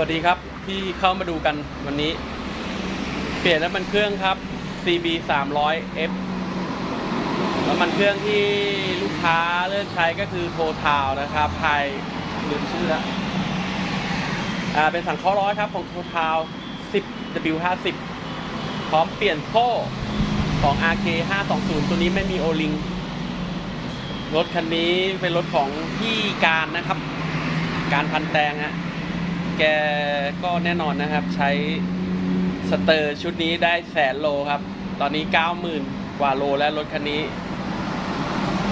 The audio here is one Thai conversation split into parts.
วัสดีครับที่เข้ามาดูกันวันนี้ เปลี่ยนน้ำมันเครื่องครับ CB 300 F น้ำมันเครื่องที่ลูกค้าเลือกใช้ก็คือโททาวนะครับภายลืมชื่อแล้วอ่าเป็นสังเคราะห์ร้อยครับของโททาว 10 W50 พร้อมเปลี่ยนโซ่ของ RK 520ตัวนี้ไม่มีโอลิงรถคันนี้เป็นรถของพี่การนะครับ การพันแตงฮะ แกก็แน่นอนนะครับ ใช้สเตอร์ชุดนี้ได้แสนโลครับ ตอนนี้ 90,000 กว่าโลแล้วรถคันนี้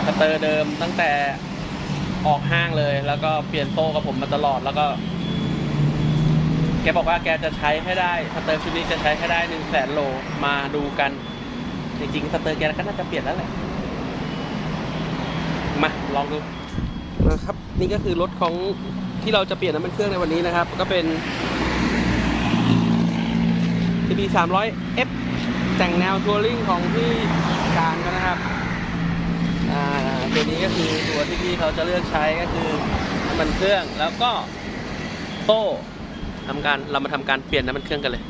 สเตอร์เดิมตั้งแต่ออกห้างเลย แล้วก็เปลี่ยนโซ่กับผมมาตลอดแล้วก็ แกบอกว่าแกจะใช้ให้ได้สเตอร์ชุดนี้จะใช้ให้ได้หนึ่งแสนโลมาดูกัน จริงๆสเตอร์แกก็น่าจะเปลี่ยนแล้วแหละมาลองดูนะครับ นี่ก็คือรถของ ที่เราจะเปลี่ยนน้ำมันเครื่องในวันนี้นะครับ ก็เป็น CB 300 F แต่งแนวทัวริงของพี่การก็นะครับอ่าตัวนี้ก็คือตัวที่พี่เขาจะเลือกใช้ก็คือน้ำมันเครื่องแล้วก็โซ่ทำการเรามาทำการเปลี่ยนน้ำมันเครื่องกันเลย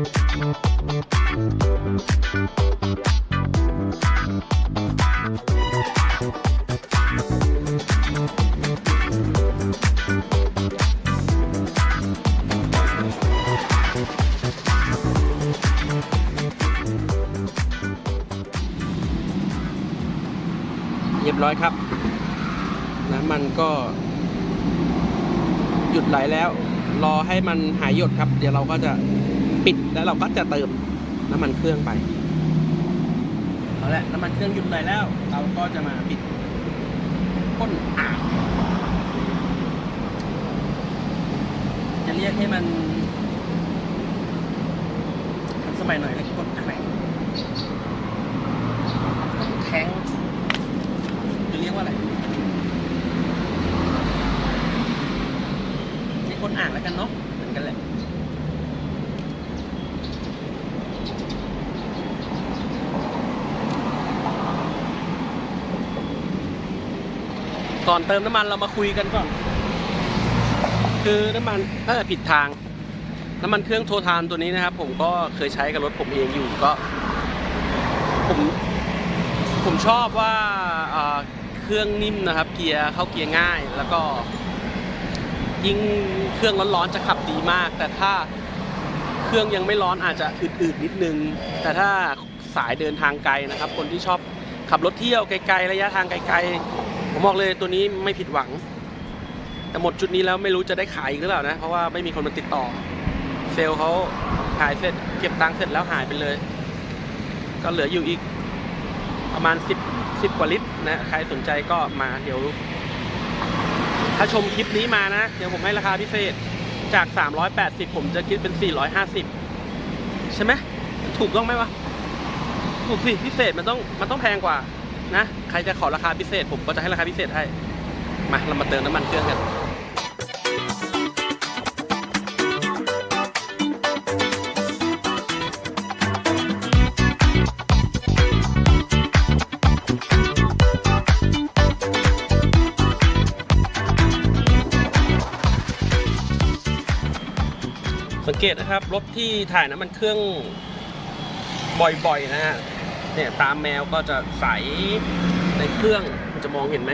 เรียบร้อยครับ น้ำมันก็ หยุดไหลแล้ว รอให้มันหายหยดครับ เดี๋ยวเราก็จะ ปิดแล้วเราก็จะเติมน้ำมันเครื่องไปเอาละน้ำมันเครื่องหยุดไหลแล้ว เราก็จะมาปิดก้นอ่างจะเรียกให้มันทันสมัยหน่อยเรียกก้นแข็งแข็งจะเรียกว่าอะไร ใช้คนอ่านแล้วกันเนาะเหมือนกันแหละ ก่อนเติมน้ำมันเรามาคุยกันก่อน คือน้ำมันถ้าผิดทาง น้ำมันเครื่องโททานตัวนี้นะครับ ผมก็เคยใช้กับรถผมเองอยู่ก็ ผม ผมชอบว่าเครื่องนิ่มนะครับ เกียร์เข้าเกียร์ง่าย แล้วก็ ยิ่งเครื่องร้อนๆจะขับดีมาก แต่ถ้าเครื่องยังไม่ร้อนอาจจะอืดๆนิดนึง แต่ถ้าสายเดินทางไกลนะครับ คนที่ชอบขับรถเที่ยวไกลๆระยะทางไกลๆ ผมบอกเลยตัวนี้ไม่ผิดหวัง แต่หมดจุดนี้แล้วไม่รู้จะได้ขายอีกหรือเปล่านะ เพราะว่าไม่มีคนมาติดต่อ เซลล์เขาขายเสร็จ เก็บตังค์เสร็จแล้วหายไปเลย ก็เหลืออยู่อีกประมาณ 10 10กว่าลิตรนะ ใครสนใจก็มาเดี๋ยว ถ้าชมคลิปนี้มานะ เดี๋ยวผมให้ราคาพิเศษจาก 380 ผมจะคิดเป็น 450 ใช่ไหมถูกต้องไหมวะ ถูกสิพิเศษมันต้องมันต้องแพงกว่า นะ ใครจะขอราคาพิเศษ ผมก็จะให้ราคาพิเศษให้ มาเรามาเติมน้ำมันเครื่องกันสังเกตนะครับ รถที่ถ่ายน้ำมันเครื่องบ่อยๆนะฮะ เนี่ยตามแมวก็จะใสในเครื่องจะมองเห็นไหม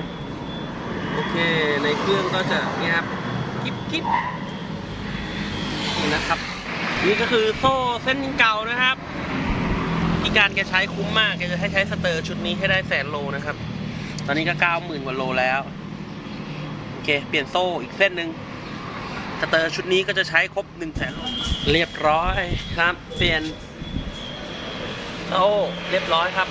โอเคในเครื่องก็จะเนี่ยครับกิ๊บกิ๊บนี่นะครับ นี่ก็คือโซ่เส้นเก่านะครับที่การแกใช้คุ้มมากแกจะให้ใช้สเตอร์ชุดนี้ให้ได้แสนโลนะครับ ตอนนี้ก็เก้าหมื่นกว่าโลแล้วโอเคเปลี่ยนโซ่อีกเส้นหนึ่งสเตอร์ชุดนี้ก็จะใช้ครบ1นึ่งแสนโลเรียบร้อยครับ เปลี่ยน โอ้เรียบร้อยครับ